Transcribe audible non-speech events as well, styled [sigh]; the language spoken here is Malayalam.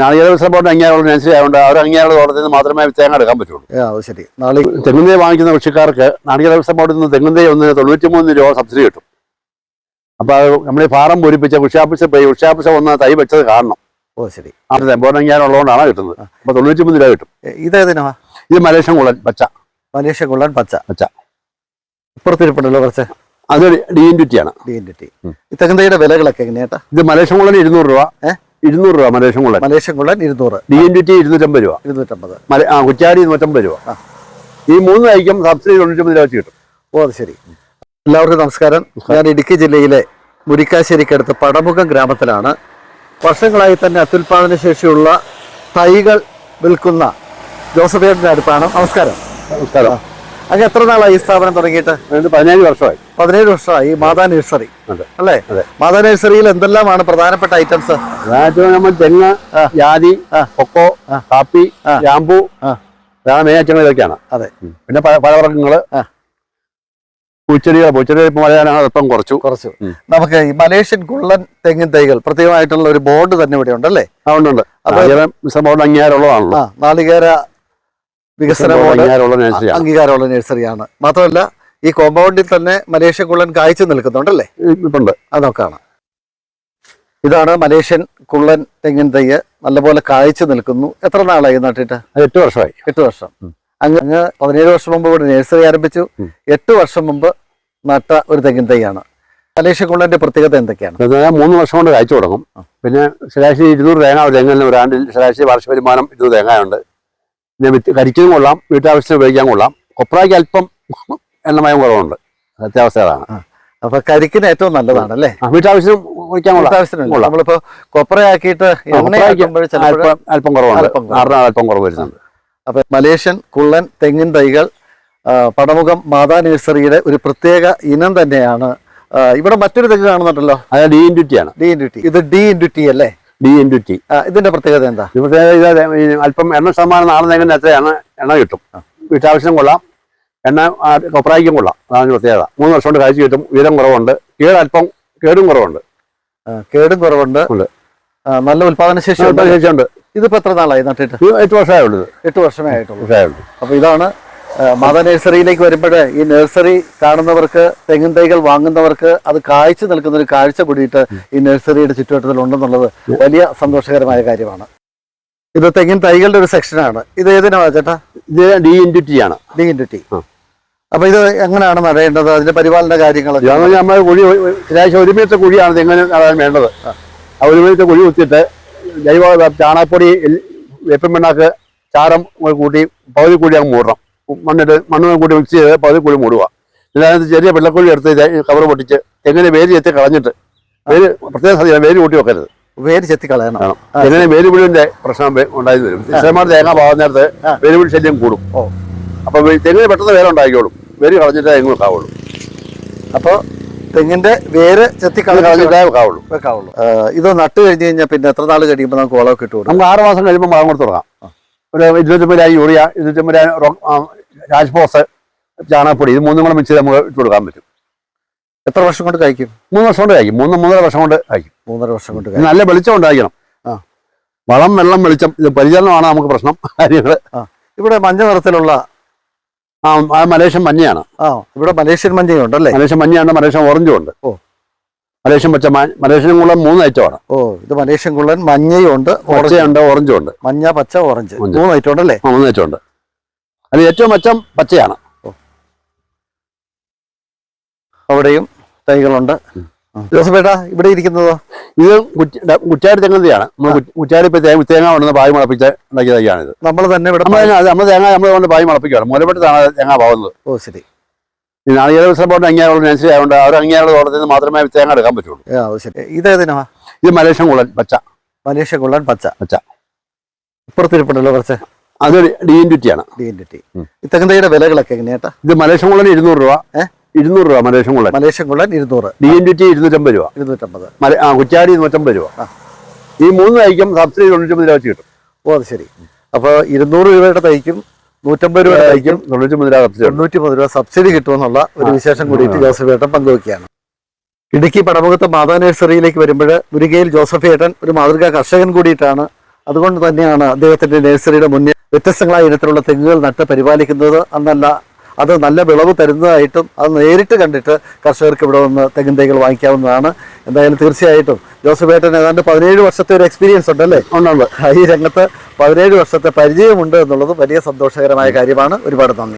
നാളികേര വികസന ബോർഡിന് അംഗീകാരമുള്ള നഴ്സറി ആയതുകൊണ്ട് അവർ അംഗീകാരമുള്ള തോട്ടത്തിൽ നിന്ന് മാത്രമേ തേങ്ങ എടുക്കാൻ പറ്റുള്ളൂ. ശരി. നാളെ തെങ്ങും വാങ്ങിക്കുന്ന കൃഷിക്കാർക്ക് നാളികേര വികസന ബോർഡിൽ നിന്ന് തെങ്ങും തൈ ഒന്നിന് തൊണ്ണൂറ്റി മൂന്ന് രൂപ സബ്സിഡി കിട്ടും. അപ്പോൾ അത് നമ്മൾ ഈ ഫാറം പൂരിപ്പിച്ച കൃഷിയാപ്പിച്ച പോയി കൃഷി ഓഫീസർ ഒന്ന് തൈ വെച്ചത് കാണണം. ഓ ശരി. അതെ ബോർഡ് അംഗീകാരം ഉള്ളതുകൊണ്ടാണ് കിട്ടുന്നത്. അപ്പോൾ തൊണ്ണൂറ്റി മൂന്ന് രൂപ കിട്ടും. ഇതേതിനാ? ഇത് മലേഷ്യൻ കുളൻ പച്ച. മലേഷ്യ കൊള്ളാൻ പച്ച. പച്ച. ഇപ്പുറത്തിരിപ്പുണ്ടല്ലോ കുറച്ച്. അത് ഡി എൻ ടി ആണ്. D N T. ഈ വിലകളൊക്കെ എങ്ങനെയാട്ടാ? ഇത് മലേഷ്യൻ കുളൻ ഇരുന്നൂറ് രൂപ. ഏ? ഇരുന്നൂറ് രൂപ മലേഷ്യൻ കൊള്ളൻ. മലേഷ്യൻ കൊള്ളൻ ഇരുന്നൂറ്. ഡി എൻ ടി ഇരുന്നൂറ്റമ്പത് രൂപ. ഇരുന്നൂറ്റമ്പത്. മല ആ കുറ്റാരി ഇരുന്നൂറ്റമ്പത് രൂപ. ഈ മൂന്ന് ഐക്കം സബ്സിഡി തൊണ്ണൂറ്റമ്പത് രൂപ വെച്ച് കിട്ടും. ഓ അത് ശരി. എല്ലാവർക്കും നമസ്കാരം. ഞാൻ ഇടുക്കി ജില്ലയിലെ മുരിക്കാശ്ശേരിക്കടുത്ത് പടമുഖം ഗ്രാമത്തിലാണ്. വർഷങ്ങളായി തന്നെ അത്യുൽപാദന ശേഷിയുള്ള തൈകൾ വിൽക്കുന്ന ജോസഫേട്ടിന്റെ അടുത്താണ്. നമസ്കാരം. നമസ്കാരം. അങ്ങ് എത്ര നാളായി ഈ സ്ഥാപനം തുടങ്ങിയിട്ട് പതിനേഴ് വർഷമായി പതിനേഴ് വർഷമായി ഈ മാതാ നഴ്സറി അല്ലേ. മാതാ നഴ്സറിയിൽ എന്തെല്ലാമാണ് പ്രധാനപ്പെട്ട ഐറ്റംസ് നമ്മൾ തെങ്ങ് ആ. ജാതി ആ. കൊക്കോ ആ. കാപ്പി ആ. ഗ്രാമ്പു ആ. ഇതാണ് മെയിൻ ഐറ്റങ്ങൾ ഇതൊക്കെയാണ് അതെ. പിന്നെ പഴ- പഴവർഗങ്ങൾ ആ. പൂച്ചെടികൾ പൂച്ചെടികൾ ഇപ്പം കുറച്ചു അല്പം കുറച്ചു കുറച്ച് നമുക്ക് ഈ മലേഷ്യൻ കുള്ളൻ തെങ്ങിൻ തൈകൾ പ്രത്യേകമായിട്ടുള്ള ഒരു ബോർഡ് തന്നെ ഇവിടെ ഉണ്ടല്ലേ അതുകൊണ്ടുണ്ട് അത് മിശ്ര ബോർഡ് അംഗീകാരമുള്ളതാണല്ലോ ആ നാളികേര വികസന ബോർഡ് ബോർഡ് അംഗീകാരമുള്ള നഴ്സറിയാണ് മാത്രമല്ല ഈ കോമ്പൗണ്ടിൽ തന്നെ മലേഷ്യൻ കുള്ളൻ കായ്ച്ചു നിൽക്കുന്നുണ്ടല്ലേ? ഉണ്ട് അതൊക്കെയാണ് ഇതാണ് മലേഷ്യൻ കുള്ളൻ തെങ്ങിൻ തയ്യ് നല്ലപോലെ കായ്ച്ചു നിൽക്കുന്നു. എത്ര നാളായി നട്ടിട്ട്? എട്ട് വർഷമായി. എട്ട് വർഷം. അങ്ങ് അങ്ങ് പതിനേഴ് വർഷം മുമ്പ് ഇവിടെ നഴ്സറി ആരംഭിച്ചു. എട്ട് വർഷം മുമ്പ് നട്ട ഒരു തെങ്ങിൻ തൈയാണ് മലേഷ്യ കുള്ളന്റെ പ്രത്യേകത എന്തൊക്കെയാണ്? മൂന്ന് വർഷം കൊണ്ട് കായ്ച്ചു തുടങ്ങും. പിന്നെ ശരാശരി ഇരുന്നൂറ് തേങ്ങ ഒരു തെങ്ങിന് ഒരാണ്ടിൽ ശരാശരി വാർഷിക വരുമാനം ഇരുന്നൂറ് തേങ്ങയുണ്ട്. പിന്നെ കരിക്കും കൊള്ളാം വീട്ടാവശ്യത്തിന് ഉപയോഗിക്കാൻ കൊള്ളാം. കൊപ്രയ്ക്ക് അല്പം എണ്ണമയം കുറവുണ്ട്. സത്യാവസ്ഥ അതാണ് അപ്പൊ കരിക്കിന് ഏറ്റവും നല്ലതാണ് അല്ലേ വീട്ടാവശ്യം കുഴിക്കാൻ കൊള്ളാം. നമ്മളിപ്പോ കൊപ്രയാക്കിയിട്ട് അല്പം കുറവാണ് കുറവുണ്ട്. അല്പം കുറവ്. വരുന്നുണ്ട്. അപ്പൊ മലേഷ്യൻ കുള്ളൻ തെങ്ങിൻ തൈകൾ പടമുഖം മാതാ നഴ്സറിയുടെ ഒരു പ്രത്യേക ഇനം തന്നെയാണ്. ഇവിടെ മറ്റൊരു തെങ്ങ് കാണുന്നുണ്ടല്ലോ. അത് ഡി ഇന്റു ടി ആണ്. D into T. ഇത് ഡി ഇന്റു ടി അല്ലേ? ഡി ഇന്റു ടി ഇതിന്റെ പ്രത്യേകത എന്താ? പ്രത്യേകത അല്പം എണ്ണ ശതമാനം നാളെ തെങ്ങിന് എത്രയാണ്? എണ്ണ കിട്ടും. വീട്ടാവശ്യം കൊള്ളാം. എണ്ണ കൊപ്രായിക്കും കൊള്ളാം. അതാണ് പ്രത്യേകത. മൂന്ന് വർഷം കൊണ്ട് കാഴ്ച കിട്ടും. ഉയരം കുറവുണ്ട്. കേട് അല്പം കേടും കുറവുണ്ട്. കേടും കുറവുണ്ട്. നല്ല ഉൽപാദന ശേഷി ഉണ്ട്. ശേഷിയുണ്ട് ഇതിപ്പോ എത്ര നാളായി? നട്ടിട്ട് എട്ട് വർഷമേ ഉള്ളൂ. എട്ട് വർഷമേ ആയിട്ടുള്ളൂ. അപ്പൊ ഇതാണ് മാതാ നഴ്സറിയിലേക്ക് വരുമ്പോഴേ ഈ നഴ്സറി കാണുന്നവർക്ക് തെങ്ങിൻ തൈകൾ വാങ്ങുന്നവർക്ക് അത് കാഴ്ച നിൽക്കുന്ന ഒരു കാഴ്ച കൂടിയിട്ട് ഈ നഴ്സറിയുടെ ചുറ്റുവട്ടത്തിൽ ഉണ്ടെന്നുള്ളത് വലിയ സന്തോഷകരമായ കാര്യമാണ്. ഇത് തെങ്ങിൻ തൈകളുടെ ഒരു സെക്ഷനാണ്. ഇത് ഏതിനാ ചേട്ടാ? ഇത് ഡി ഇൻ ടി ആണ്. ഡി ഇൻ ടി അപ്പൊ ഇത് എങ്ങനെയാണ് നടേണ്ടത്? അതിന്റെ പരിപാലന കാര്യങ്ങളൊക്കെ നമ്മൾ കുഴി ശരാശരി ഒരു മീറ്റർ കുഴിയാണ് തെങ്ങിന് നടാൻ വേണ്ടത്. ആ. ഒരു മീറ്റർ കുഴി കുത്തിയിട്ട് ജൈവ ചാണകപ്പൊടി വേപ്പിൻ പിണ്ണാക്ക് ചാരം കൂടി കൂട്ടി പകുതി കൂടി അങ്ങ് മൂടണം. മണ്ണിട്ട് മണ്ണ് കൂടി മിക്സ് ചെയ്ത് പകുതി കൂടി മൂടുക. ഇതിനകത്ത് ചെറിയ വെള്ളക്കുഴി എടുത്ത് കവർ പൊട്ടിച്ച് എങ്ങനെ വേര് ചെത്തി കളഞ്ഞിട്ട് വേര് പ്രത്യേക ശ്രദ്ധിക്കണം വേര് കൂട്ടി വെക്കരുത്. വേര് ചെത്തി കളയണം. എങ്ങനെ വേരുപുഴിന്റെ പ്രശ്നം ഉണ്ടായി വരും. ശതമാനം തേങ്ങ പാകുന്ന നേരത്ത്. വേരുപുഴി ശല്യം കൂടും. അപ്പൊ തെങ്ങിന് പെട്ടെന്ന് വേറെ ഉണ്ടാക്കിക്കോളും വേര് കളഞ്ഞിട്ടേ തെങ്ങ് വെക്കാവുള്ളൂ. അപ്പൊ തെങ്ങിന്റെ വേര് ചെത്തി കളഞ്ഞ് കളഞ്ഞിട്ട് വെക്കാവുള്ളൂ. വെക്കാവുള്ളൂ. ഇത് നട്ട് കഴിഞ്ഞ് കഴിഞ്ഞാൽ പിന്നെ എത്ര നാൾ കഴിയുമ്പോൾ നമുക്ക് വളമൊക്കെ കിട്ടും നമുക്ക് ആറ് മാസം കഴിയുമ്പോൾ വളം കൊടുത്ത് തുടങ്ങാം. ഒരു ഇരുന്നൂറ്റമ്പതിനായി യൂറിയ ഇരുന്നൂറ്റമ്പതിനായി രാജ്പോസ് ചാണകപ്പൊടി ഇത് മൂന്നും കൂടെ മിക്സ് നമുക്ക് ഇട്ട് കൊടുക്കാൻ പറ്റും. എത്ര വർഷം കൊണ്ട് കഴിക്കും? മൂന്ന് വർഷം കൊണ്ട് കഴിക്കും. മൂന്ന് മൂന്നര വർഷം കൊണ്ട് കഴിക്കും. മൂന്നര വർഷം കൊണ്ട് നല്ല വെളിച്ചം ഉണ്ടായിരിക്കണം. ആ. വളം വെള്ളം വെളിച്ചം ഇത് പരിചരണമാണ് നമുക്ക് പ്രശ്നം. [laughs] കാര്യങ്ങൾ ഇവിടെ മഞ്ഞ നിറത്തിലുള്ള ആ മലേഷ്യൻ മഞ്ഞയാണ്. ആ ഇവിടെ മലേഷ്യൻ മഞ്ഞയുണ്ട് അല്ലേ? മലേഷ്യൻ മഞ്ഞയാണ് മലേഷ്യൻ ഓറഞ്ചും ഉണ്ട്. ഓ. മലേഷ്യൻ പച്ച മലേഷ്യൻ കുള്ളൻ മൂന്ന് ഐറ്റമാണ്. ഓ ഇത് മലേഷ്യൻ കുള്ളൻ മഞ്ഞയുണ്ട് പച്ചയുണ്ട് ഓറഞ്ചും ഉണ്ട് മഞ്ഞ പച്ച ഓറഞ്ച്. മൂന്ന് ഐറ്റം ഉണ്ടല്ലേ അല്ലേ മൂന്ന് ഐറ്റം ഉണ്ട് അത് ഏറ്റവും മെച്ചം പച്ചയാണ്. അവിടെയും തൈകളുണ്ട്. ജോസഫേട്ടാ ഇവിടെ ഇരിക്കുന്നതോ? ഇത് കുറ്റ- കുറ്റാരി തെങ്ങന്തിയാണ്. കുറ്റാരി ഇപ്പൊ തേങ്ങ തേങ്ങ കൊണ്ടുവന്ന് പായ് മുളപ്പിച്ച് ഉണ്ടാക്കിയ ഇത് നമ്മൾ തന്നെ ഇവിടെ നമ്മൾ തേങ്ങ നമ്മൾ കൊണ്ട് പായ് മുളപ്പിക്കുകയാണ് മുലപ്പെട്ടാണ് തേങ്ങ പോകുന്നത് ഓ ശരി. നാളികേര വികസന ബോർഡ് അംഗീകാരമുള്ള നഴ്സറി ആയതുകൊണ്ട് അവർ അംഗീകാരമുള്ള തോട്ടത്തിൽ നിന്ന് മാത്രമേ തേങ്ങ എടുക്കാൻ പറ്റുള്ളൂ. ഏ, അത് ശരി. ഇതേതിനാ ഇത് മലേഷ്യൻ കുള്ളൻ പച്ച. മലേഷ്യൻ കുള്ളൻ പച്ച. പച്ച. ഇപ്പുറത്തിരിപ്പുണ്ടല്ലോ കുറച്ച്. അത് ഡി എൻ ടി ആണ്. ഡി എൻ ടി ഉം. ഈ തെങ്ങന്തൈയുടെ വിലകളൊക്കെ എങ്ങനെയാട്ടാ? ഇത് മലേഷ്യൻ കുള്ളൻ ഇരുന്നൂറ് രൂപ. ഏ? ഇരുന്നൂറ് രൂപ മലേഷ്യൻ കുള്ളൻ മലേഷ്യൻ കുള്ളൻ ഇരുന്നൂറ്. ഡി എൻ ടി ഇരുന്നൂറ്റമ്പത് രൂപ. ഇരുന്നൂറ്റമ്പത്. മല ആ നൂറ്റമ്പത് രൂപ. ആ. ഈ മൂന്ന് തൈക്കും സബ്സിഡി തൊണ്ണൂറ്റമ്പത് രൂപ വെച്ച് കിട്ടും. ഓ അത് ശരി. അപ്പോൾ ഇരുന്നൂറ് രൂപയുടെ തൈക്കും നൂറ്റമ്പത് തൈക്കും രൂപ സബ്സിഡി. തൊണ്ണൂറ്റി മൂന്ന് രൂപ സബ്സിഡി കിട്ടുമെന്നുള്ള ഒരു വിശേഷം കൂടിയിട്ട്. ജോസഫ് ഏട്ടൻ പങ്കുവെക്കുകയാണ്. ഇടുക്കി പടമുഖത്ത് മാതാ നഴ്സറിയിലേക്ക് വരുമ്പോൾ മുരുകയിൽ ജോസഫ് ഏട്ടൻ ഒരു മാതൃകാ കർഷകൻ കൂടിയിട്ടാണ്. അതുകൊണ്ട് തന്നെയാണ് അദ്ദേഹത്തിന്റെ നഴ്സറിയുടെ മുന്നിൽ വ്യത്യസ്തങ്ങളായ ഇനത്തിലുള്ള തെങ്ങുകൾ നട്ട് പരിപാലിക്കുന്നത് അന്നല്ല അത് നല്ല വിളവ് തരുന്നതായിട്ടും അത് നേരിട്ട് കണ്ടിട്ട് കർഷകർക്ക് ഇവിടെ വന്ന് തെങ്ങിൻ തൈകൾ വാങ്ങിക്കാവുന്നതാണ്. എന്തായാലും തീർച്ചയായിട്ടും. ജോസഫ് ഏട്ടൻ ഏതാണ്ട് പതിനേഴ് വർഷത്തെ ഒരു എക്സ്പീരിയൻസ് ഉണ്ട് ഉണ്ടല്ലേ? ഉണ്ടുണ്ട്. ഈ രംഗത്ത് പതിനേഴ് വർഷത്തെ പരിചയമുണ്ട് എന്നുള്ളത് വലിയ സന്തോഷകരമായ കാര്യമാണ്. ഒരുപാട് നന്ദി.